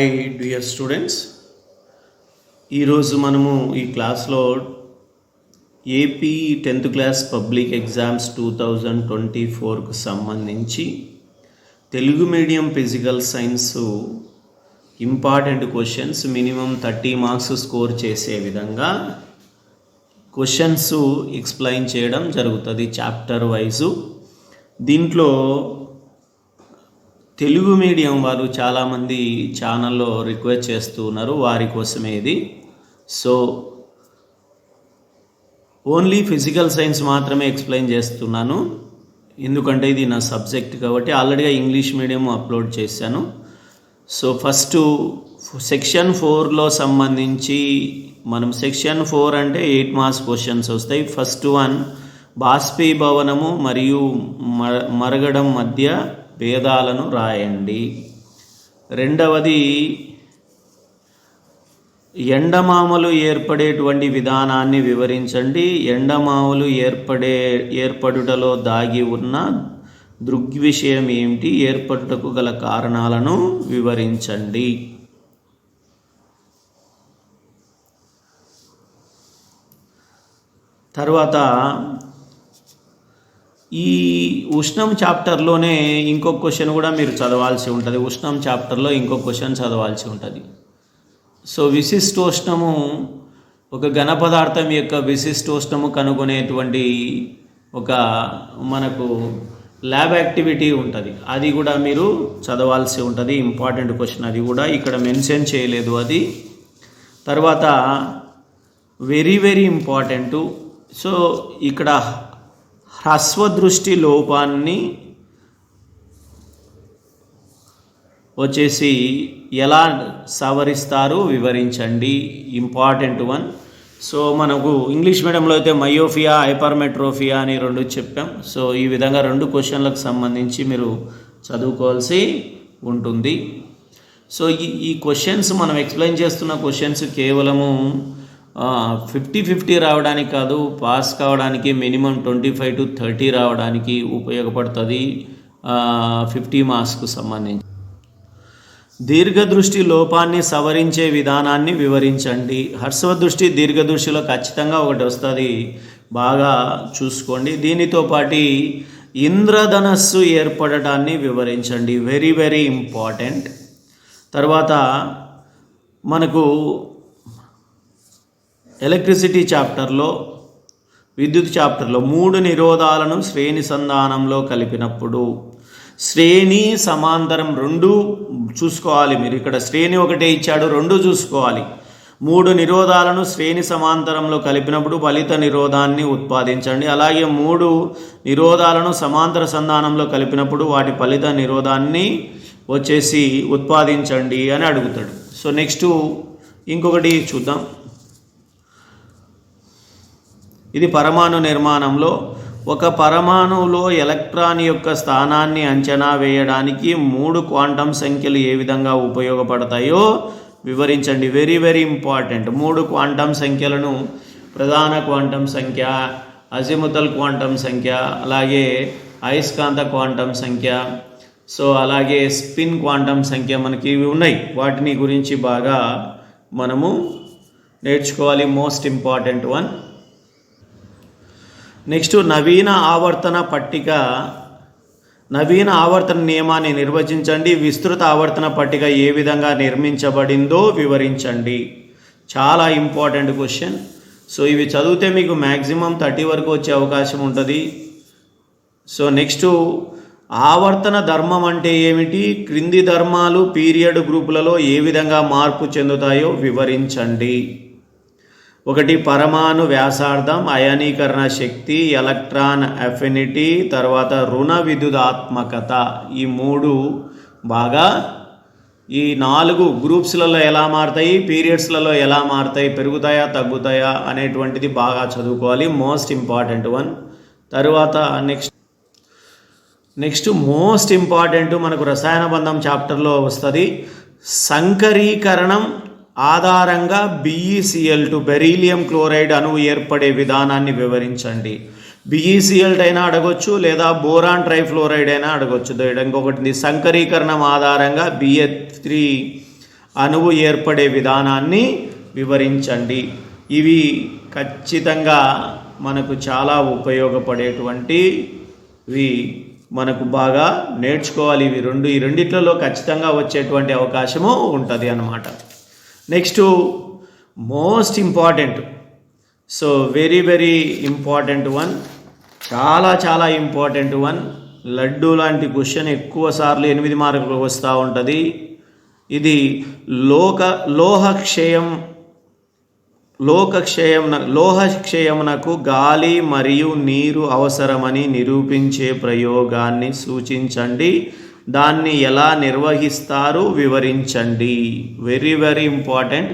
Hi dear students. ఈరోజు మనము ఈ క్లాస్లో AP tenth class public exams two thousand twenty ఫోర్కు సంబంధించి Telugu medium physical science important questions minimum thirty marks score చేసే విధంగా క్వశ్చన్స్ ఎక్స్ప్లెయిన్ చేయడం జరుగుతుంది చాప్టర్ వైజు. దీంట్లో తెలుగు మీడియం వారు చాలామంది ఛానల్లో రిక్వెస్ట్ చేస్తూ ఉన్నారు వారి కోసమే ఇది. సో ఓన్లీ ఫిజికల్ సైన్స్ మాత్రమే ఎక్స్ప్లెయిన్ చేస్తున్నాను. ఎందుకంటే ఇది నా సబ్జెక్ట్ కాబట్టి ఆల్రెడీగా ఇంగ్లీష్ మీడియం అప్లోడ్ చేశాను. సో ఫస్ట్ సెక్షన్ ఫోర్లో సంబంధించి మనం సెక్షన్ ఫోర్ అంటే ఎయిట్ మార్క్స్ క్వశ్చన్స్ వస్తాయి. ఫస్ట్ వన్ బాష్పీభవనము మరియు మ- మరగడం మధ్య భేదాలను రాయండి. రెండవది ఎండమామలు ఏర్పడేటువంటి విధానాన్ని వివరించండి. ఎండమామలు ఏర్పడే ఏర్పడుటలో దాగి ఉన్న దృగ్విషయం ఏమిటి? ఏర్పడుటకు గల కారణాలను వివరించండి. తర్వాత ఈ ఉష్ణం చాప్టర్లోనే ఇంకొక క్వశ్చన్ కూడా మీరు చదవాల్సి ఉంటుంది. ఉష్ణం చాప్టర్లో ఇంకొక క్వశ్చన్ చదవాల్సి ఉంటుంది. సో విశిష్టోష్ణము ఒక ఘన పదార్థం యొక్క విశిష్టోష్ణము కనుగొనేటువంటి ఒక మనకు ల్యాబ్ యాక్టివిటీ ఉంటుంది. అది కూడా మీరు చదవాల్సి ఉంటుంది. ఇంపార్టెంట్ క్వశ్చన్ అది కూడా ఇక్కడ మెన్షన్ చేయలేదు అది. తర్వాత వెరీ వెరీ ఇంపార్టెంటు సో ఇక్కడ హ్రస్వ దృష్టి లోపాన్ని వచ్చేసి ఎలా సవరిస్తారు వివరించండి. Important one. సో మనకు ఇంగ్లీష్ మీడియంలో అయితే మయోఫియా హైపర్మెట్రోఫియా అని రెండు చెప్పాం. సో ఈ విధంగా రెండు క్వశ్చన్లకు సంబంధించి మీరు చదువుకోవాల్సి ఉంటుంది. సో ఈ ఈ క్వశ్చన్స్ మనం ఎక్స్ప్లెయిన్ చేస్తున్న క్వశ్చన్స్ కేవలము ఫిఫ్టీ ఫిఫ్టీ రావడానికి కాదు పాస్ కావడానికి minimum twenty five to thirty రావడానికి ఉపయోగపడుతుంది ఫిఫ్టీ మార్క్స్కు సంబంధించి. దీర్ఘదృష్టి లోపాన్ని సవరించే విధానాన్ని వివరించండి. హర్స్వ దృష్టి దీర్ఘదృష్టిలో ఖచ్చితంగా ఒకటి వస్తుంది బాగా చూసుకోండి. దీనితో పాటు ఇంద్రధనస్సు ఏర్పడటాన్ని వివరించండి. వెరీ వెరీ ఇంపార్టెంట్ తర్వాత మనకు ఎలక్ట్రిసిటీ చాప్టర్లో విద్యుత్ చాప్టర్లో మూడు నిరోధాలను శ్రేణి సంధానంలో కలిపినప్పుడు శ్రేణి సమాంతరం రెండు చూసుకోవాలి మీరు. ఇక్కడ శ్రేణి ఒకటే ఇచ్చాడు రెండు చూసుకోవాలి. మూడు నిరోధాలను శ్రేణి సమాంతరంలో కలిపినప్పుడు ఫలిత నిరోధాన్ని ఉత్పాదించండి. అలాగే మూడు నిరోధాలను సమాంతర సంధానంలో కలిపినప్పుడు వాటి ఫలిత నిరోధాన్ని వచ్చేసి ఉత్పాదించండి అని అడుగుతాడు. సో నెక్స్ట్ ఇంకొకటి చూద్దాం. ఇది పరమాణు నిర్మాణంలో ఒక పరమాణువులో ఎలక్ట్రాన్ యొక్క స్థానాన్ని అంచనా వేయడానికి మూడు క్వాంటం సంఖ్యలు ఏ విధంగా ఉపయోగపడతాయో వివరించండి. వెరీ వెరీ ఇంపార్టెంట్ మూడు క్వాంటం సంఖ్యలను ప్రధాన క్వాంటం సంఖ్య అజిముతల్ క్వాంటం సంఖ్య అలాగే అయస్కాంత క్వాంటం సంఖ్య. సో అలాగే స్పిన్ క్వాంటం సంఖ్య మనకి ఇవి ఉన్నాయి. వాటిని గురించి బాగా మనము నేర్చుకోవాలి. మోస్ట్ ఇంపార్టెంట్ వన్ నెక్స్ట్ నవీన ఆవర్తన పట్టిక. నవీన ఆవర్తన నియమాన్ని నిర్వచించండి. విస్తృత ఆవర్తన పట్టిక ఏ విధంగా నిర్మించబడిందో వివరించండి. చాలా ఇంపార్టెంట్ క్వశ్చన్. సో ఇవి చదివితే మీకు మ్యాక్సిమం థర్టీ వరకు వచ్చే అవకాశం ఉంటుంది. సో నెక్స్ట్ ఆవర్తన ధర్మం అంటే ఏమిటి? క్రింది ధర్మాలు పీరియడ్ గ్రూపులలో ఏ విధంగా మార్పు చెందుతాయో వివరించండి. ఒకటి పరమాణు వ్యాసార్థం అయనీకరణ శక్తి ఎలక్ట్రాన్ అఫినిటీ తర్వాత రుణ విద్యుదాత్మకత. ఈ మూడు బాగా ఈ నాలుగు గ్రూప్స్లలో ఎలా మారుతాయి పీరియడ్స్లలో ఎలా మారుతాయి పెరుగుతాయా తగ్గుతాయా అనేటువంటిది బాగా చదువుకోవాలి. Most important one. తరువాత నెక్స్ట్ నెక్స్ట్ మోస్ట్ ఇంపార్టెంట్ మనకు రసాయన బంధం చాప్టర్లో వస్తుంది. సంకరీకరణం ఆధారంగా బిఈసిఎల్ టు బెరీలియం క్లోరైడ్ అణువు ఏర్పడే విధానాన్ని వివరించండి. బిఈసిఎల్ట్ అయినా అడగొచ్చు లేదా బోరాన్ ట్రైఫ్లోరైడ్ అయినా అడగొచ్చు. ఇంకొకటి సంకరీకరణం ఆధారంగా బిఏ త్రీ అణువు ఏర్పడే విధానాన్ని వివరించండి. ఇవి ఖచ్చితంగా మనకు చాలా ఉపయోగపడేటువంటివి మనకు బాగా నేర్చుకోవాలి. ఇవి రెండు ఈ రెండిట్లలో ఖచ్చితంగా వచ్చేటువంటి అవకాశము ఉంటుంది అన్నమాట. Next most important so very very important one చాలా చాలా ఇంపార్టెంట్ వన్ లడ్డు లాంటి క్వశ్చన్ ఎక్కువ సార్లు ఎనిమిది మార్కులు వస్తూ ఉంటుంది. ఇది లోక లోహక్షయం లోకక్షయం లోహక్షయమునకు గాలి మరియు నీరు అవసరమని నిరూపించే ప్రయోగాన్ని సూచించండి. దాన్ని ఎలా నిర్వహిస్తారు వివరించండి. Very very important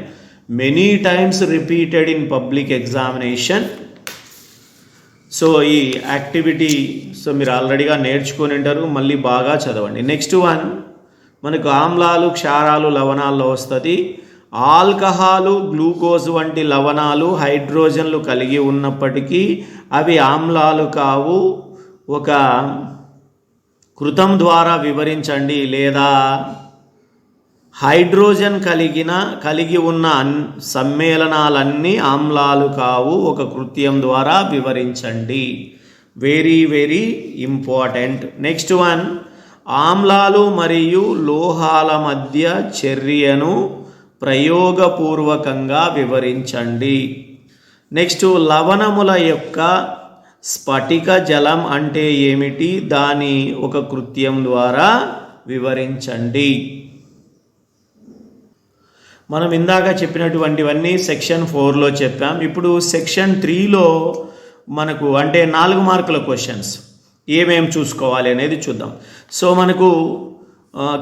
many times repeated in public examination so ఈ యాక్టివిటీ సో మీరు ఆల్రెడీగా నేర్చుకొని ఉంటారు మళ్ళీ బాగా చదవండి. నెక్స్ట్ వన్ మనకు ఆమ్లాలు క్షారాలు లవణాల్లో వస్తుంది. ఆల్కహాలు గ్లూకోజ్ వంటి లవణాలు హైడ్రోజన్లు కలిగి ఉన్నప్పటికీ అవి ఆమ్లాలు కావు. ఒక కృతం ద్వారా వివరించండి లేదా హైడ్రోజన్ కలిగిన కలిగి ఉన్న అన్ సమ్మేళనాలన్నీ ఆమ్లాలు కావు. ఒక కృత్యం ద్వారా వివరించండి. Very very important next one ఆమ్లాలు మరియు లోహాల మధ్య చర్యను ప్రయోగపూర్వకంగా వివరించండి. నెక్స్ట్ లవణముల యొక్క స్ఫటిక జలం అంటే ఏమిటి? దాని ఒక కృత్యం ద్వారా వివరించండి. మనం ఇందాక చెప్పినటువంటివన్నీ సెక్షన్ ఫోర్లో చెప్పాం. ఇప్పుడు సెక్షన్ త్రీలో మనకు అంటే నాలుగు మార్కుల క్వశ్చన్స్. ఏమేమి చూసుకోవాలి అనేది చూద్దాం. సో మనకు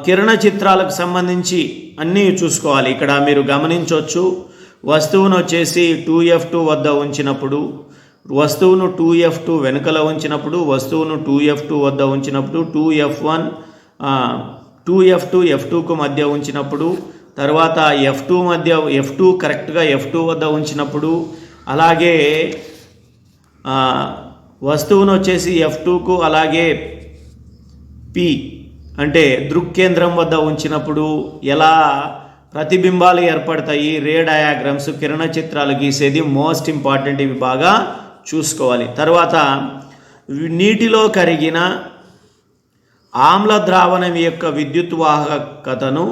కిరణ చిత్రాలకు సంబంధించి అన్నీ చూసుకోవాలి. ఇక్కడ మీరు గమనించవచ్చు వస్తువును వచ్చేసి టూ ఎఫ్ టూ వద్ద ఉంచినప్పుడు వస్తువును టూ ఎఫ్ టూ వెనుకల ఉంచినప్పుడు వస్తువును టూ ఎఫ్ టూ వద్ద ఉంచినప్పుడు two F one two F two F టూకు మధ్య ఉంచినప్పుడు తర్వాత ఎఫ్ టూ మధ్య ఎఫ్ టూ కరెక్ట్గా ఎఫ్ టూ వద్ద ఉంచినప్పుడు అలాగే వస్తువును వచ్చేసి ఎఫ్ టూకు అలాగే పి అంటే దృక్కేంద్రం వద్ద ఉంచినప్పుడు ఎలా ప్రతిబింబాలు ఏర్పడతాయి రే డయాగ్రామ్స్ కిరణ చిత్రాలు గీసేది మోస్ట్ ఇంపార్టెంట్ ఇవి బాగా చూసుకోవాలి. తర్వాత నీటిలో కరిగిన ఆమ్ల ద్రావణం యొక్క విద్యుత్ వాహకతను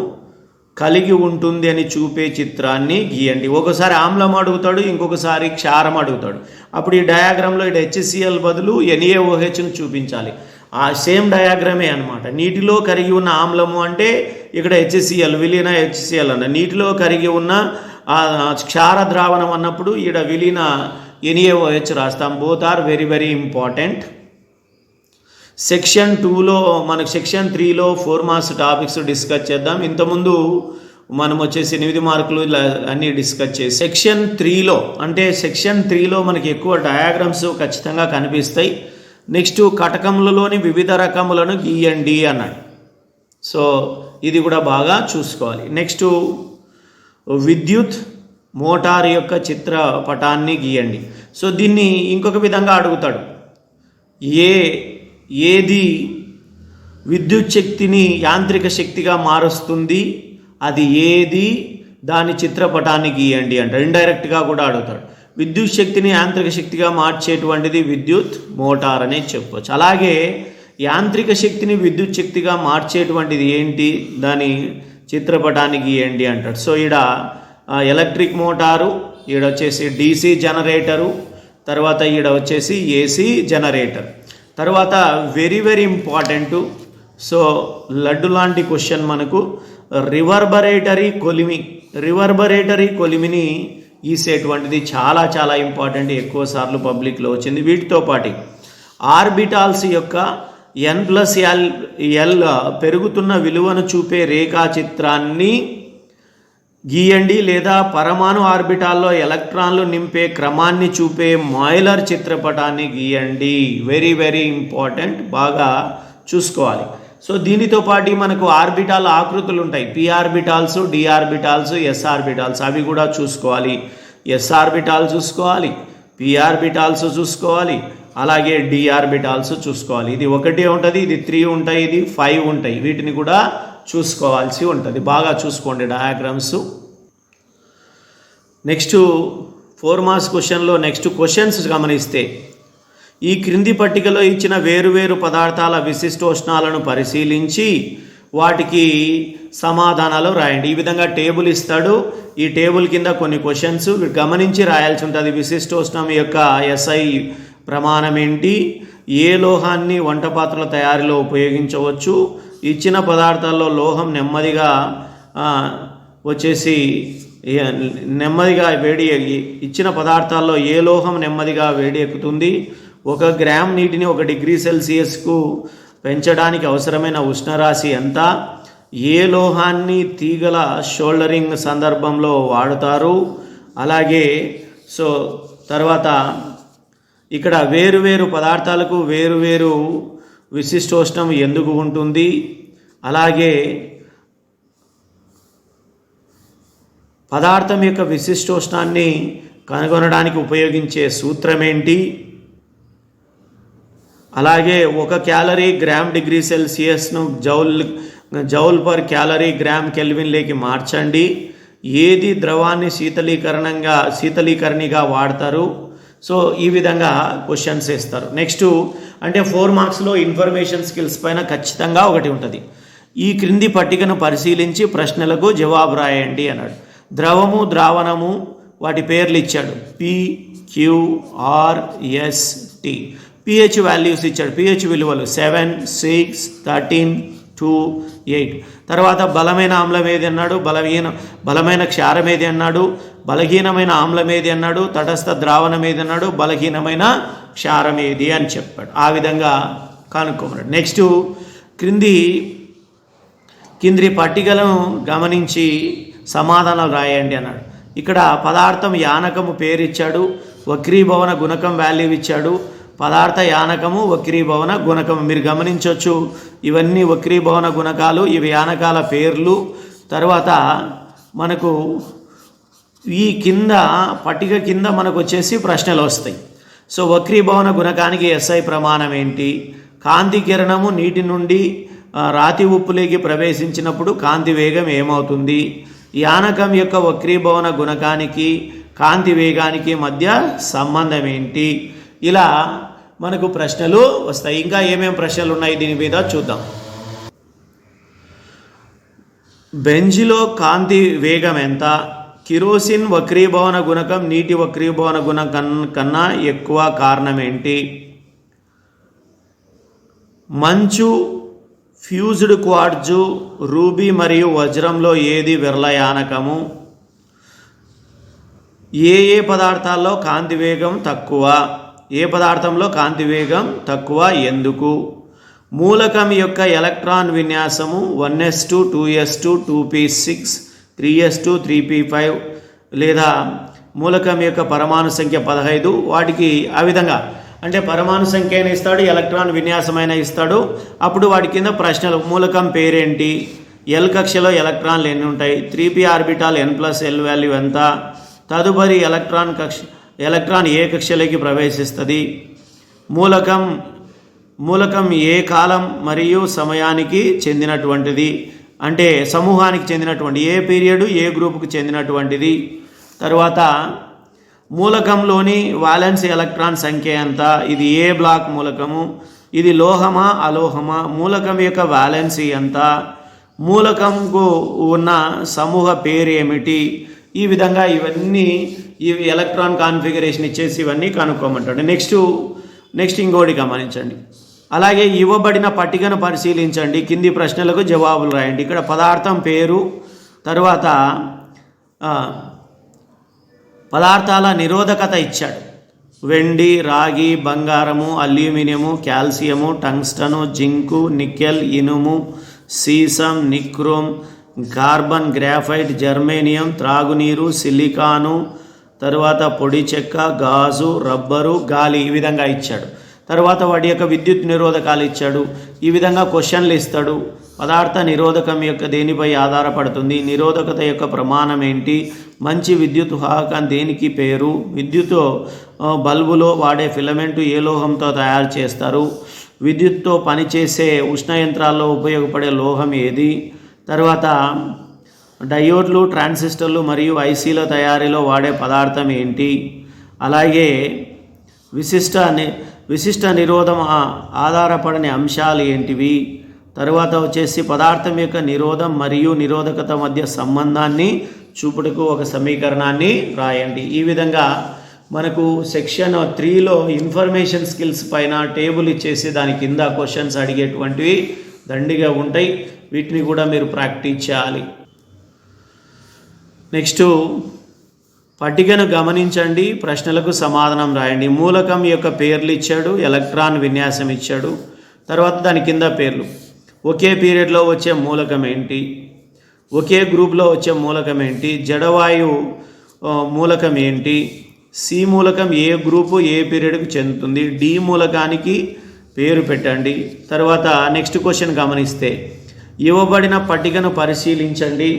కలిగి ఉంటుంది అని చూపే చిత్రాన్ని గీయండి. ఒకసారి ఆమ్లం అడుగుతాడు ఇంకొకసారి క్షారం అడుగుతాడు. అప్పుడు ఈ డయాగ్రామ్లో ఇటు హెచ్సిఎల్ బదులు ఎన్ఏఓహెచ్ను చూపించాలి. ఆ సేమ్ డయాగ్రామే అనమాట నీటిలో కరిగి ఉన్న ఆమ్లము అంటే ఇక్కడ హెచ్సిఎల్ విలీన హెచ్సిఎల్ అన్న. నీటిలో కరిగి ఉన్న క్షార ద్రావణం అన్నప్పుడు ఈడ విలీన ఎన్ఏఓహెచ్ రాస్తాం. Both are very very important section టూలో మనకు సెక్షన్ త్రీలో ఫోర్ మార్క్స్ టాపిక్స్ డిస్కస్ చేద్దాం. ఇంతకుముందు మనం వచ్చేసి ఎనిమిది మార్కులు ఇలా అన్నీ డిస్కస్ చేసి సెక్షన్ త్రీలో అంటే సెక్షన్ త్రీలో మనకి ఎక్కువ డయాగ్రామ్స్ ఖచ్చితంగా కనిపిస్తాయి. నెక్స్ట్ కటకములలోని వివిధ రకములను e గీయండి అన్నాడు. సో ఇది కూడా బాగా చూసుకోవాలి. నెక్స్ట్ విద్యుత్ మోటార్ యొక్క చిత్రపటాన్ని గీయండి. సో దీన్ని ఇంకొక విధంగా అడుగుతాడు. ఏ ఏది విద్యుత్ శక్తిని యాంత్రిక శక్తిగా మారుస్తుంది? అది ఏది? దాని చిత్రపటానికి గీయండి అంటాడు ఇండైరెక్ట్గా కూడా అడుగుతాడు. విద్యుత్ శక్తిని యాంత్రిక శక్తిగా మార్చేటువంటిది విద్యుత్ మోటార్ అనే చెప్పవచ్చు అలాగే యాంత్రిక శక్తిని విద్యుత్ శక్తిగా మార్చేటువంటిది ఏంటి? దాని చిత్రపటానికి గీయండి అంటాడు. సో ఈడ ఎలక్ట్రిక్ మోటారు ఈడ వచ్చేసి డీసీ జనరేటరు తర్వాత ఈడ వచ్చేసి ఏసీ జనరేటర్. తర్వాత very very important so laddu లాంటి క్వశ్చన్ మనకు రివర్బరేటరీ కొలిమి రివర్బరేటరీ కొలిమిని ఈసేటువంటిది చాలా చాలా ఇంపార్టెంట్ ఎక్కువ సార్లు పబ్లిక్లో వచ్చింది. వీటితో పాటు ఆర్బిటాల్స్ యొక్క ఎన్ ప్లస్ ఎల్ ఎల్ పెరుగుతున్న విలువను చూపే రేఖాచిత్రాన్ని గీయండి లేదా పరమాణు ఆర్బిటాల్లో ఎలక్ట్రాన్లు నింపే క్రమాన్ని చూపే మాయిలర్ చిత్రపటాన్ని గీయండి. వెరీ వెరీ ఇంపార్టెంట్ బాగా చూసుకోవాలి. సో దీనితో పాటు మనకు ఆర్బిటాల్ ఆకృతులు ఉంటాయి p orbitals d orbitals s orbitals. అవి కూడా చూసుకోవాలి. ఎస్ ఆర్బిటాల్ చూసుకోవాలి. పి ఆర్బిటాల్స్ చూసుకోవాలి. అలాగే డి ఆర్బిటాల్స్ చూసుకోవాలి. ఇది ఒకటి ఉంటుంది ఇది త్రీ ఉంటాయి ఇది ఫైవ్ ఉంటాయి. వీటిని కూడా చూసుకోవాల్సి ఉంటుంది. బాగా చూసుకోండి డయాగ్రామ్స్ నెక్స్ట్ ఫోర్ మార్క్స్ క్వశ్చన్లో నెక్స్ట్ క్వశ్చన్స్ గమనిస్తే ఈ క్రింది పట్టికలో ఇచ్చిన వేరువేరు పదార్థాల విశిష్టోష్ణాలను పరిశీలించి వాటికి సమాధానాలు రాయండి. ఈ విధంగా టేబుల్ ఇస్తాడు. ఈ టేబుల్ కింద కొన్ని క్వశ్చన్స్ గమనించి రాయాల్సి ఉంటుంది. విశిష్టోష్ణం యొక్క ఎస్ఐ ప్రమాణం ఏంటి? ఏ లోహాన్ని వంట పాత్రల తయారీలో ఉపయోగించవచ్చు? ఇచ్చిన పదార్థాల్లో లోహం నెమ్మదిగా వచ్చేసి నెమ్మదిగా వేడి ఎక్కి- ఇచ్చిన పదార్థాల్లో ఏ లోహం నెమ్మదిగా వేడి ఎక్కుతుంది? ఒక గ్రామ్ నీటిని ఒక డిగ్రీ సెల్సియస్కు పెంచడానికి అవసరమైన ఉష్ణరాశి ఎంత? ఏ లోహాన్ని తీగల షోల్డరింగ్ సందర్భంలో వాడుతారు? అలాగే సో తర్వాత ఇక్కడ వేరువేరు పదార్థాలకు వేరువేరు విశిష్టోష్ణం ఎందుకు ఉంటుంది? అలాగే పదార్థం యొక్క విశిష్టోష్ణాన్ని కనుగొనడానికి ఉపయోగించే సూత్రం ఏంటి అలాగే ఒక calorie gram degree సెల్సియస్ను joule joule per calorie gram కెల్విన్లోకి మార్చండి. ఏది ద్రవాన్ని శీతలీకరణంగా శీతలీకరణిగా వాడతారు? సో ఈ విధంగా క్వశ్చన్స్ వేస్తారు. నెక్స్ట్ అంటే ఫోర్ మార్క్స్లో ఇన్ఫర్మేషన్ స్కిల్స్ పైన ఖచ్చితంగా ఒకటి ఉంటుంది. ఈ క్రింది పట్టికను పరిశీలించి ప్రశ్నలకు జవాబు రాయండి అన్నాడు. ద్రవము ద్రావణము వాటి పేర్లు ఇచ్చాడు. P Q R S T pH values ఇచ్చాడు. పిహెచ్ విలువలు seven six thirteen two eight తర్వాత బలమైన ఆమ్లం ఏది అన్నాడు? బలహీన బలమైన క్షారం ఏది అన్నాడు? బలహీనమైన ఆమ్లం ఏది అన్నాడు? తటస్థ ద్రావణం ఏది అన్నాడు? బలహీనమైన క్షారం ఏది అని చెప్పాడు. ఆ విధంగా కనుక్కోమన్నాడు. నెక్స్ట్ క్రింది కింది పట్టికలను గమనించి సమాధానాలు రాయండి అన్నాడు. ఇక్కడ పదార్థం యానకము పేరిచ్చాడు వక్రీభవన గుణకం వాల్యూ ఇచ్చాడు. పదార్థ యానకము వక్రీభవన గుణకము. మీరు గమనించవచ్చు ఇవన్నీ వక్రీభవన గుణకాలు ఇవి యానకాల పేర్లు. తర్వాత మనకు ఈ కింద పట్టిక కింద మనకు వచ్చేసి ప్రశ్నలు వస్తాయి సో వక్రీభవన గుణకానికి ఎస్ఐ ప్రమాణం ఏంటి? కాంతి కిరణము నీటి నుండి రాతి ఉప్పులోకి ప్రవేశించినప్పుడు కాంతి వేగం ఏమవుతుంది? యానకం యొక్క వక్రీభవన గుణకానికి కాంతి వేగానికి మధ్య సంబంధం ఏంటి? ఇలా మనకు ప్రశ్నలు వస్తాయి. ఇంకా ఏమేమి ప్రశ్నలు ఉన్నాయి దీని మీద చూద్దాం. బెంజిలో కాంతి వేగం ఎంత? కిరోసిన్ వక్రీభవన గుణకం నీటి వక్రీభవన గుణకం కన్నా ఎక్కువ కారణం ఏంటి మంచు ఫ్యూజ్డ్ క్వార్జు రూబీ మరియు వజ్రంలో ఏది విరళయానకము? ఏ ఏ పదార్థాల్లో కాంతి వేగం తక్కువ? ఏ పదార్థంలో కాంతి వేగం తక్కువ? ఎందుకు? మూలకం యొక్క electron విన్యాసము one s two two s two two p six three s two three p five లేదా మూలకం యొక్క పరమాణు సంఖ్య పదహైదు. వాటికి ఆ విధంగా అంటే పరమాణు సంఖ్య అయినా ఇస్తాడు ఎలక్ట్రాన్ విన్యాసమైన ఇస్తాడు. అప్పుడు వాటి కింద ప్రశ్నలు మూలకం పేరేంటి? ఎల్ కక్షలో ఎలక్ట్రాన్లు ఎన్ని ఉంటాయి? Three p orbital n plus l value ఎంత? తదుపరి ఎలక్ట్రాన్ కక్ష ఎలక్ట్రాన్ ఏ కక్షలోకి ప్రవేశిస్తుంది? మూలకం మూలకం ఏ కాలం మరియు సమయానికి చెందినటువంటిది? అంటే సమూహానికి చెందినటువంటి ఏ పీరియడ్ ఏ గ్రూపుకు చెందినటువంటిది. తర్వాత మూలకంలోని వాలెన్స్ ఎలక్ట్రాన్ సంఖ్య ఎంత? ఇది ఏ బ్లాక్ మూలకము? ఇది లోహమా అలోహమా? మూలకం యొక్క వాలెన్సీ ఎంత? మూలకంకు ఉన్న సమూహ పేరు ఏమిటి ఈ విధంగా ఇవన్నీ ఇవి ఎలక్ట్రాన్ కాన్ఫిగరేషన్ ఇచ్చేసి ఇవన్నీ కనుక్కోమంటాడు. నెక్స్ట్ నెక్స్ట్ ఇంకోటి గమనించండి. అలాగే ఇవ్వబడిన పట్టికను పరిశీలించండి. కింది ప్రశ్నలకు జవాబులు రాయండి. ఇక్కడ పదార్థం పేరు తర్వాత పదార్థాల నిరోధకత ఇచ్చాడు. వెండి రాగి బంగారము aluminium calcium tungsten zinc nickel ఇనుము సీసం నిక్రోమ్ కార్బన్ గ్రాఫైట్ జర్మేనియం త్రాగునీరు సిలికాను తరువాత పొడి చెక్క గాజు రబ్బరు గాలి ఈ విధంగా ఇచ్చాడు. తర్వాత వాటి యొక్క విద్యుత్ నిరోధకాలు ఇచ్చాడు. ఈ విధంగా క్వశ్చన్లు ఇస్తాడు. పదార్థ నిరోధకం యొక్క దేనిపై ఆధారపడుతుంది? నిరోధకత యొక్క ప్రమాణం ఏంటి? మంచి విద్యుత్ వాహకం దేనికి పేరు? విద్యుత్ బల్బులో వాడే ఫిలమెంట్ ఏ లోహంతో తయారు చేస్తారు? విద్యుత్తో పనిచేసే ఉష్ణ యంత్రాల్లో ఉపయోగపడే లోహం ఏది? తర్వాత డయోడ్లు ట్రాన్సిస్టర్లు మరియు ఐసీల తయారీలో వాడే పదార్థం ఏంటి? అలాగే విశిష్ట విశిష్ట నిరోధం ఆధారపడని అంశాలు ఏంటివి? తర్వాత వచ్చేసి పదార్థం యొక్క నిరోధం మరియు నిరోధకత మధ్య సంబంధాన్ని చూపుటకు ఒక సమీకరణాన్ని రాయండి. ఈ విధంగా మనకు సెక్షన్ త్రీలో ఇన్ఫర్మేషన్ స్కిల్స్ పైన టేబుల్ ఇచ్చేసి దాని కింద క్వశ్చన్స్ అడిగేటువంటివి దండిగా ఉంటాయి. వీటిని కూడా మీరు ప్రాక్టీస్ చేయాలి. నెక్స్ట్ పట్టికను గమనించండి ప్రశ్నలకు సమాధానం రాయండి. మూలకం యొక్క పేర్లు ఇచ్చాడు ఎలక్ట్రాన్ విన్యాసం ఇచ్చాడు. తర్వాత దాని కింద పేర్లు. ఒకే పీరియడ్లో వచ్చే మూలకం ఏంటి? ఒకే గ్రూప్లో వచ్చే మూలకం ఏంటి? జడవాయు మూలకం ఏంటి? సి మూలకం ఏ గ్రూపు ఏ పీరియడ్కు చెందుతుంది? డి మూలకానికి పేరు పెట్టండి. తర్వాత నెక్స్ట్ క్వశ్చన్ గమనిస్తే ఇవ్వబడిన పట్టికను పరిశీలించండి.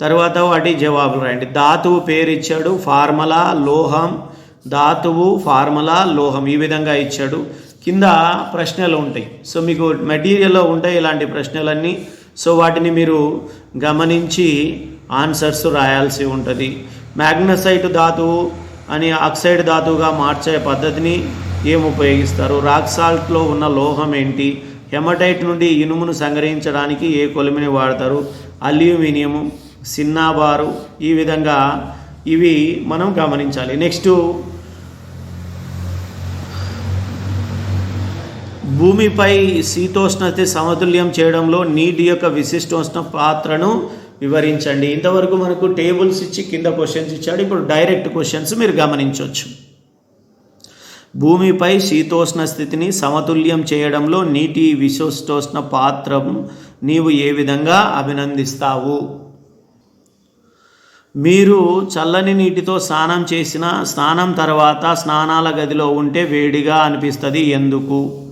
తర్వాత వాటి జవాబులు రాయండి. ధాతువు పేరు ఇచ్చాడు ఫార్ములా లోహం ధాతువు ఫార్ములా లోహం ఈ విధంగా ఇచ్చాడు. కింద ప్రశ్నలు ఉంటాయి. సో మీకు మెటీరియల్లో ఉంటాయి ఇలాంటి ప్రశ్నలన్నీ. సో వాటిని మీరు గమనించి ఆన్సర్స్ రాయాల్సి ఉంటుంది. మ్యాగ్నసైట్ ధాతువు అని ఆక్సైడ్ ధాతువుగా మార్చే పద్ధతిని ఏం ఉపయోగిస్తారు? రాక్ సాల్ట్లో ఉన్న లోహం ఏంటి? హెమటైట్ నుండి ఇనుమును సంగ్రహించడానికి ఏ కొలిమిని వాడతారు? అల్యూమినియం సిన్నాబారు ఈ విధంగా ఇవి మనం గమనించాలి. నెక్స్ట్ భూమిపై శీతోష్ణత సమతుల్యం చేయడంలో నీటి యొక్క విశిష్టోష్ణ పాత్రను వివరించండి. ఇంతవరకు మనకు టేబుల్స్ ఇచ్చి కింద క్వశ్చన్స్ ఇచ్చాడు. ఇప్పుడు డైరెక్ట్ క్వశ్చన్స్ మీరు గమనించవచ్చు భూమిపై శీతోష్ణ స్థితిని సమతుల్యం చేయడంలో నీటి విశిష్టోష్ణ పాత్రం నీవు ఏ విధంగా అభినందిస్తావు? మీరు చల్లని నీటితో స్నానం చేసిన స్నానం తర్వాత స్నానాల గదిలో ఉంటే వేడిగా అనిపిస్తుంది. ఎందుకు?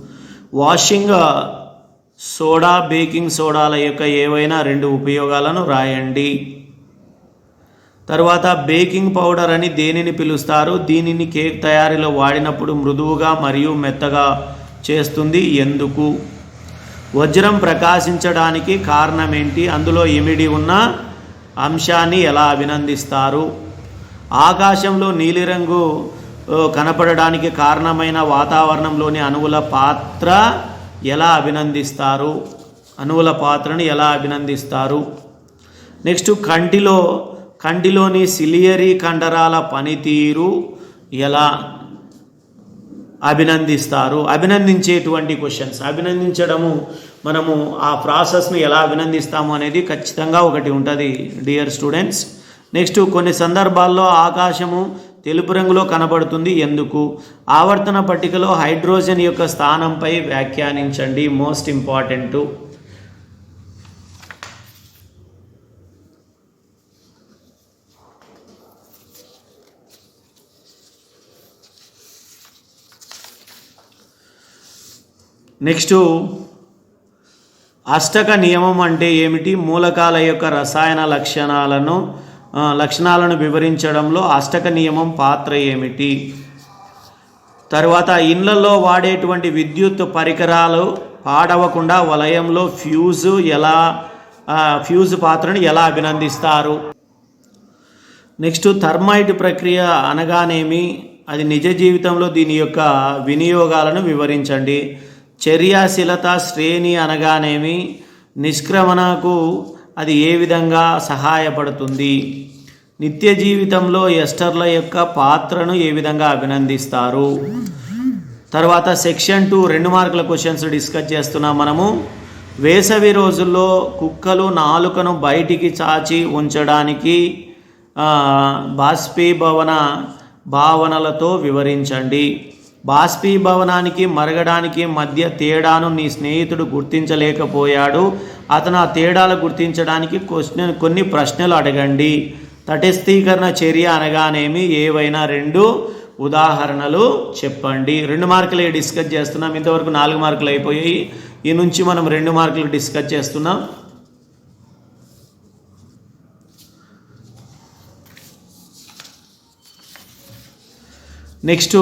వాషింగ్ సోడా బేకింగ్ సోడాల యొక్క ఏవైనా రెండు ఉపయోగాలను రాయండి. తర్వాత బేకింగ్ పౌడర్ అని దేనిని పిలుస్తారు? దీనిని కేక్ తయారీలో వాడినప్పుడు మృదువుగా మరియు మెత్తగా చేస్తుంది. ఎందుకు? వజ్రం ప్రకాశించడానికి కారణం ఏంటి? అందులో ఇమిడి ఉన్న అంశాన్ని ఎలా అభినందిస్తారు? ఆకాశంలో నీలిరంగు కనపడడానికి కారణమైన వాతావరణంలోని అణువుల పాత్ర ఎలా అభినందిస్తారు? అణువుల పాత్రను ఎలా అభినందిస్తారు? నెక్స్ట్ కంటిలో కంటిలోని సిలియరీ కండరాల పనితీరు ఎలా అభినందిస్తారు. అభినందించేటువంటి క్వశ్చన్స్ అభినందించడము మనము ఆ ప్రాసెస్ను ఎలా అభినందిస్తాము అనేది ఖచ్చితంగా ఒకటి ఉంటుంది డియర్ స్టూడెంట్స్ నెక్స్ట్ కొన్ని సందర్భాల్లో ఆకాశము తెలుపు రంగులో కనబడుతుంది. ఎందుకు? ఆవర్తన పట్టికలో హైడ్రోజన్ యొక్క స్థానంపై వ్యాఖ్యానించండి. మోస్ట్ ఇంపార్టెంట్ నెక్స్ట్ అష్టక నియమం అంటే ఏమిటి? మూలకాల యొక్క రసాయన లక్షణాలను లక్షణాలను వివరించడంలో అష్టక నియమం పాత్ర ఏమిటి? తర్వాత ఇండ్లలో వాడేటువంటి విద్యుత్ పరికరాలు పాడవకుండా వలయంలో ఫ్యూజు ఎలా ఫ్యూజ్ పాత్రను ఎలా అభినందిస్తారు? నెక్స్ట్ థర్మైట్ ప్రక్రియ అనగానేమి? అది నిజ జీవితంలో దీని యొక్క వినియోగాలను వివరించండి. చర్యాశీలత శ్రేణి అనగానేమి? నిష్క్రమణకు అది ఏ విధంగా సహాయపడుతుంది? నిత్య జీవితంలో ఎస్టర్ల యొక్క పాత్రను ఏ విధంగా అభినందిస్తారు? తర్వాత సెక్షన్ టూ రెండు మార్కుల క్వశ్చన్స్ డిస్కస్ చేస్తున్నాం మనము. వేసవి రోజుల్లో కుక్కలు నాలుకను బయటికి చాచి ఉంచడానికి బాష్పీభవన భావనలతో వివరించండి. బాష్పీభవనానికి మరగడానికి మధ్య తేడాను నీ స్నేహితుడు గుర్తించలేకపోయాడు. అతను ఆ తేడాలు గుర్తించడానికి క్వశ్చన్ కొన్ని ప్రశ్నలు అడగండి. తటస్థీకరణ చర్య అనగానేమి? ఏవైనా రెండు ఉదాహరణలు చెప్పండి. రెండు మార్కులు డిస్కస్ చేస్తున్నాం. ఇంతవరకు నాలుగు మార్కులు అయిపోయాయి. ఈ నుంచి మనం రెండు మార్కులు డిస్కస్ చేస్తున్నాం. నెక్స్ట్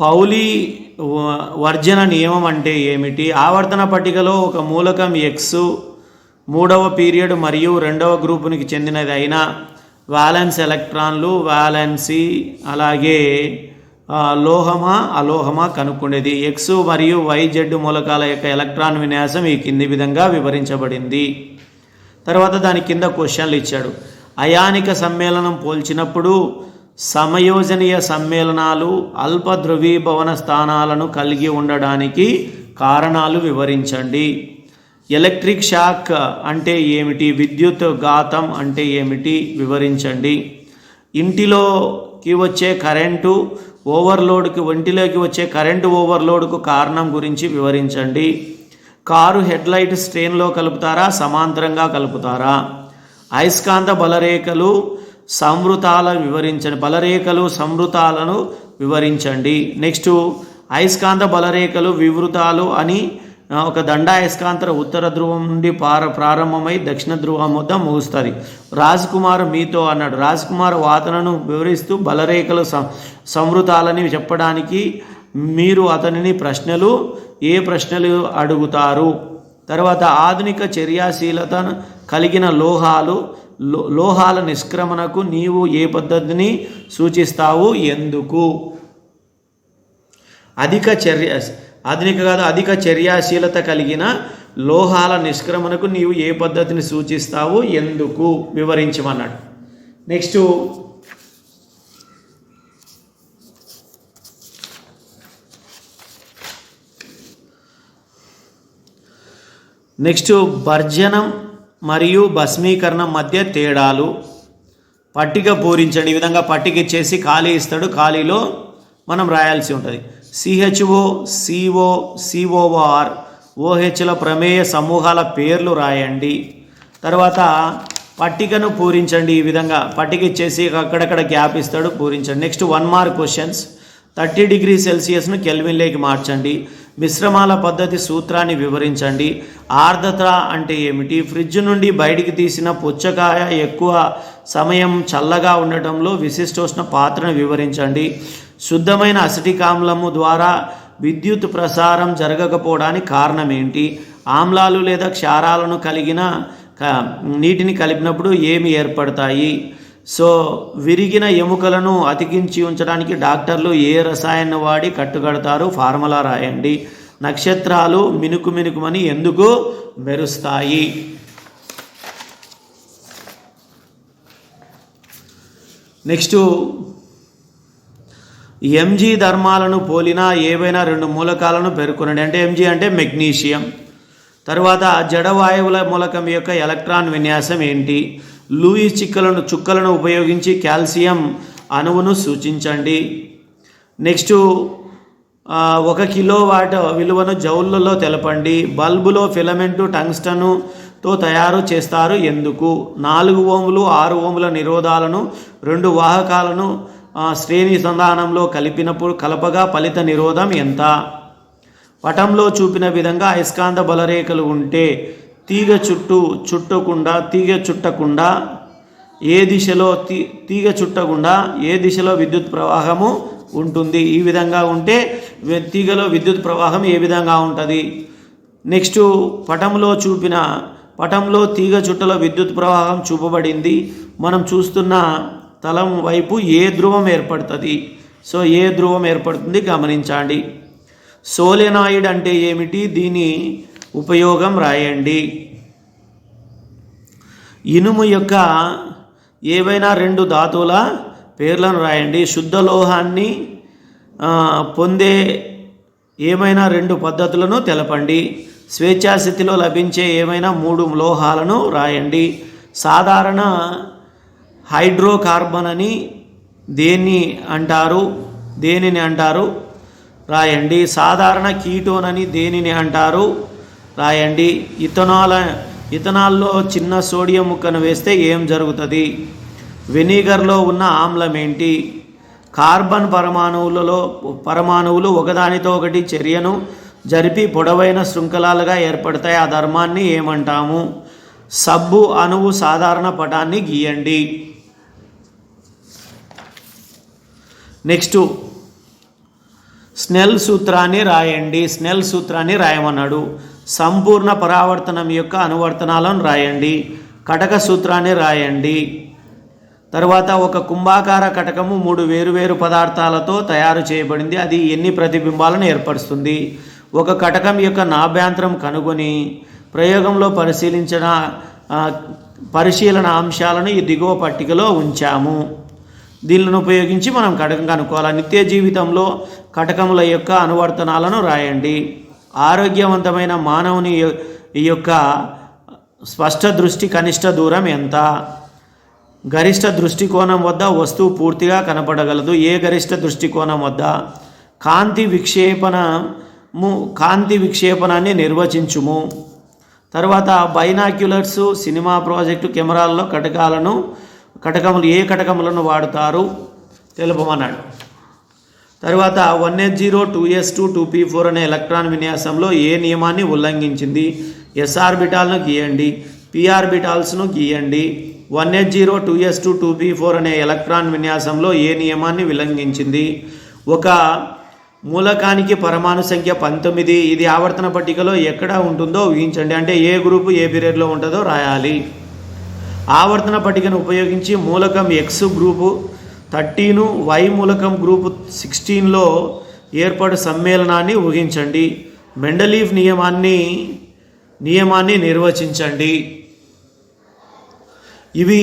పౌలి వ- వర్జన నియమం అంటే ఏమిటి? ఆవర్తన పట్టికలో ఒక మూలకం ఎక్స్ మూడవ పీరియడ్ మరియు రెండవ గ్రూపునికి చెందినది అయిన వ్యాలెన్స్ ఎలక్ట్రాన్లు వ్యాలెన్సీ అలాగే లోహమా అలోహమా కనుక్కునేది ఎక్స్ మరియు వై జెడ్ మూలకాల యొక్క ఎలక్ట్రాన్ విన్యాసం ఈ కింది విధంగా వివరించబడింది. తర్వాత దాని కింద క్వశ్చన్లు ఇచ్చాడు. అయానిక సమ్మేళనం పోల్చినప్పుడు సమయోజనీయ సమ్మేళనాలు అల్ప ధ్రువీభవన స్థానాలను కలిగి ఉండడానికి కారణాలు వివరించండి. ఎలక్ట్రిక్ షాక్ అంటే ఏమిటి? విద్యుత్ ఘాతం అంటే ఏమిటి? వివరించండి. ఇంటిలోకి వచ్చే కరెంటు ఓవర్లోడ్కి ఒంటిలోకి వచ్చే కరెంటు ఓవర్లోడ్కు కారణం గురించి వివరించండి. కారు హెడ్లైట్ స్ట్రెయిన్లో కలుపుతారా? సమాంతరంగా కలుపుతారా? అయస్కాంత బలరేఖలు సంవృతాల వివరించండి. బలరేఖలు సంవృతాలను వివరించండి. నెక్స్ట్ అయస్కాంత బలరేఖలు వివృతాలు అని ఒక దండ అయస్కాంత ఉత్తర ధ్రువం నుండి పార ప్రారంభమై దక్షిణ ధ్రువం వద్ద ముగుస్తుంది. రాజ్కుమార్ మీతో అన్నాడు. రాజ్కుమార్ వాదనను వివరిస్తూ బలరేఖలు సం సంవృతాలని చెప్పడానికి మీరు అతనిని ప్రశ్నలు ఏ ప్రశ్నలు అడుగుతారు? తర్వాత ఆధునిక చర్యాశీలతను కలిగిన లోహాలు లోహాల నిష్క్రమణకు నీవు ఏ పద్ధతిని సూచిస్తావు? ఎందుకు? అధిక చర్య ఆధునిక కాదు అధిక చర్యాశీలత కలిగిన లోహాల నిష్క్రమణకు నీవు ఏ పద్ధతిని సూచిస్తావు? ఎందుకు? వివరించమన్నాడు. నెక్స్ట్ నెక్స్ట్ భర్జనం మరియు భస్మీకరణం మధ్య తేడాలు. పట్టిక పూరించండి. ఈ విధంగా పట్టిక ఇచ్చేసి ఖాళీ ఇస్తాడు. ఖాళీలో మనం రాయాల్సి ఉంటుంది. సిహెచ్ఓ సిఓ సిఓఆర్ ఓహెచ్ల ప్రమేయ సమూహాల పేర్లు రాయండి. తర్వాత పట్టికను పూరించండి. ఈ విధంగా పట్టిక ఇచ్చేసి అక్కడక్కడ గ్యాప్ ఇస్తాడు. పూరించండి. Next one mark questions. Thirty degree సెల్సియస్ను కెల్విన్లోకి మార్చండి. మిశ్రమాల పద్ధతి సూత్రాన్ని వివరించండి. ఆర్ద్రత అంటే ఏమిటి? ఫ్రిడ్జ్ నుండి బయటికి తీసిన పుచ్చకాయ ఎక్కువ సమయం చల్లగా ఉండటంలో విశిష్టోష్ణ పాత్రను వివరించండి. శుద్ధమైన అసిటిక్ ఆమ్లము ద్వారా విద్యుత్ ప్రసారం జరగకపోవడానికి కారణం ఏంటి ఆమ్లాలు లేదా క్షారాలను కలిగిన నీటిని కలిపినప్పుడు ఏమి ఏర్పడతాయి? సో విరిగిన ఎముకలను అతికించి ఉంచడానికి డాక్టర్లు ఏ రసాయనం వాడి కట్టుకడతారు? ఫార్ములా రాయండి. నక్షత్రాలు మినుకు మినుకుమని ఎందుకు మెరుస్తాయి? నెక్స్ట్ ఎంజీ ధర్మాలను పోలిన ఏవైనా రెండు మూలకాలను పేర్కొనండి. అంటే ఎంజీ అంటే మెగ్నీషియం. తర్వాత జడవాయువుల మూలకం యొక్క ఎలక్ట్రాన్ విన్యాసం ఏంటి? లూయిస్ చిక్కలను చుక్కలను ఉపయోగించి కాల్షియం అణువును సూచించండి. నెక్స్ట్ ఒక కిలో వాట్ విలువను జౌళ్ళలో తెలపండి. బల్బులో ఫిలమెంటు టంగ్స్టన్తో తయారు చేస్తారు. ఎందుకు? నాలుగు ఓములు ఆరు ఓముల నిరోధాలను రెండు వాహకాలను శ్రేణి సంధానంలో కలిపినప్పుడు కలపగా ఫలిత నిరోధం ఎంత? పటంలో చూపిన విధంగా అయస్కాంత బలరేఖలు ఉంటే తీగ చుట్టూ చుట్టకుండా తీగ చుట్టకుండా ఏ దిశలో తీ తీగ చుట్టకుండా ఏ దిశలో విద్యుత్ ప్రవాహము ఉంటుంది? ఈ విధంగా ఉంటే తీగలో విద్యుత్ ప్రవాహం ఏ విధంగా ఉంటుంది? నెక్స్ట్ పటంలో చూపిన పటంలో తీగ చుట్టలో విద్యుత్ ప్రవాహం చూపబడింది. మనం చూస్తున్న తలం వైపు ఏ ధ్రువం ఏర్పడుతుంది? సో ఏ ధ్రువం ఏర్పడుతుంది? గమనించండి. సోలెనాయిడ్ అంటే ఏమిటి? దీని ఉపయోగం రాయండి. ఇనుము యొక్క ఏవైనా రెండు ధాతువుల పేర్లను రాయండి. శుద్ధ లోహాన్ని పొందే ఏమైనా రెండు పద్ధతులను తెలపండి. స్వేచ్ఛాస్థితిలో లభించే ఏమైనా మూడు లోహాలను రాయండి. సాధారణ హైడ్రోకార్బన్ అని దేన్ని అంటారు? దేనిని అంటారు? రాయండి. సాధారణ కీటోన్ అని దేనిని అంటారు? రాయండి. ఇథనాల్ ఇథనాల్లో చిన్న సోడియం ముక్కను వేస్తే ఏం జరుగుతుంది? వెనిగర్లో ఉన్న ఆమ్లం ఏంటి కార్బన్ పరమాణువులలో పరమాణువులు ఒకదానితో ఒకటి చర్యను జరిపి పొడవైన శృంఖలాలుగా ఏర్పడతాయి. ఆ ధర్మాన్ని ఏమంటాము? సబ్బు అణువు సాధారణ పటాన్ని గీయండి. నెక్స్ట్ స్నెల్ సూత్రాన్ని రాయండి. స్నెల్ సూత్రాన్ని రాయమన్నాడు. సంపూర్ణ పరావర్తనం యొక్క అనువర్తనాలను రాయండి. కటక సూత్రాన్ని రాయండి. తర్వాత ఒక కుంభాకార కటకము మూడు వేరువేరు పదార్థాలతో తయారు చేయబడింది. అది ఎన్ని ప్రతిబింబాలను ఏర్పరుస్తుంది? ఒక కటకం యొక్క నాభ్యాంతరం కనుగొని ప్రయోగంలో పరిశీలించిన పరిశీలన అంశాలను ఈ దిగువ పట్టికలో ఉంచాము. దీనిని ఉపయోగించి మనం కటకం కనుక్కోవాలి. నిత్య జీవితంలో కటకముల యొక్క అనువర్తనాలను రాయండి. ఆరోగ్యవంతమైన మానవుని ఈ యొక్క స్పష్ట దృష్టి కనిష్ట దూరం ఎంత? గరిష్ట దృష్టికోణం వద్ద వస్తువు పూర్తిగా కనపడగలదు. ఏ గరిష్ట దృష్టికోణం వద్ద? కాంతి విక్షేపణము కాంతి విక్షేపణాన్ని నిర్వచించుము. తర్వాత బైనాక్యులర్స్ సినిమా ప్రాజెక్టు కెమెరాల్లో కటకాలను కటకములు ఏ కటకములను వాడుతారు? తెలుపమన్నాడు. తర్వాత one eight zero two s two two p four అనే ఎలక్ట్రాన్ విన్యాసంలో ఏ నియమాన్ని ఉల్లంఘించింది? ఎస్ఆర్బిటాల్ను గీయండి పిఆర్బిటాల్స్ను గీయండి one eight zero two s two two p four అనే ఎలక్ట్రాన్ విన్యాసంలో ఏ నియమాన్ని ఉల్లంఘించింది ఒక మూలకానికి పరమాణు సంఖ్య పంతొమ్మిది ఇది ఆవర్తన పట్టికలో ఎక్కడ ఉంటుందో ఊహించండి. అంటే ఏ గ్రూపు ఏ పీరియడ్లో ఉంటుందో రాయాలి. ఆవర్తన పట్టికను ఉపయోగించి మూలకం ఎక్స్ గ్రూపు థర్టీను వై మూలకం గ్రూపు సిక్స్టీన్లో ఏర్పడు సమ్మేళనాన్ని ఊహించండి. మెండలీఫ్ నియమాన్ని నియమాన్ని నిర్వచించండి. ఇవి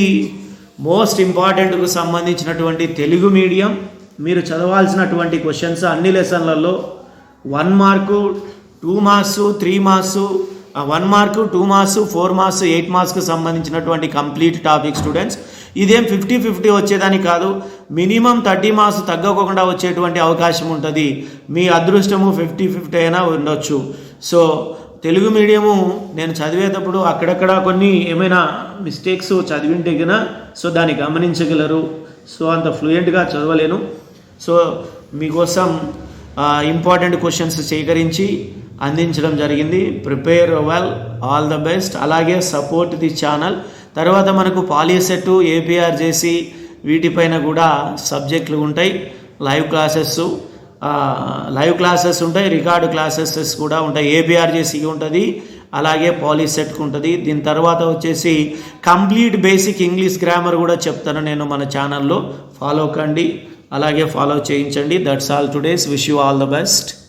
మోస్ట్ ఇంపార్టెంట్కు సంబంధించినటువంటి తెలుగు మీడియం. మీరు చదవాల్సినటువంటి క్వశ్చన్స్ అన్ని లెసన్లలో one mark two marks three marks one mark two marks four marks eight మార్క్స్కి సంబంధించినటువంటి కంప్లీట్ టాపిక్ స్టూడెంట్స్. ఇదేం ఫిఫ్టీ ఫిఫ్టీ వచ్చేదాని కాదు. మినిమం థర్టీ మార్క్స్ తగ్గకుండా వచ్చేటువంటి అవకాశం ఉంటుంది. మీ అదృష్టము ఫిఫ్టీ ఫిఫ్టీ అయినా ఉండొచ్చు. సో తెలుగు మీడియము నేను చదివేటప్పుడు అక్కడక్కడ కొన్ని ఏమైనా మిస్టేక్స్ చదివింటే గిన సో దాన్ని గమనించగలరు. సో అంత ఫ్లూయెంట్గా చదవలేను. సో మీకోసం ఇంపార్టెంట్ క్వశ్చన్స్ సేకరించి అందించడం జరిగింది. Prepare well all the best అలాగే సపోర్ట్ ది ఛానల్ తర్వాత మనకు పాలిసెట్ ఏపీఆర్ చేసి వీటిపైన కూడా సబ్జెక్టులు ఉంటాయి. లైవ్ క్లాసెస్ లైవ్ క్లాసెస్ ఉంటాయి రికార్డు క్లాసెస్ కూడా ఉంటాయి. ఏబిఆర్జేసీ ఉంటుంది అలాగే పాలిసెట్కి ఉంటుంది. దీని తర్వాత వచ్చేసి కంప్లీట్ బేసిక్ ఇంగ్లీష్ గ్రామర్ కూడా చెప్తాను నేను మన ఛానల్లో. ఫాలో కండి అలాగే ఫాలో చేయించండి. That's all today's wish you all the best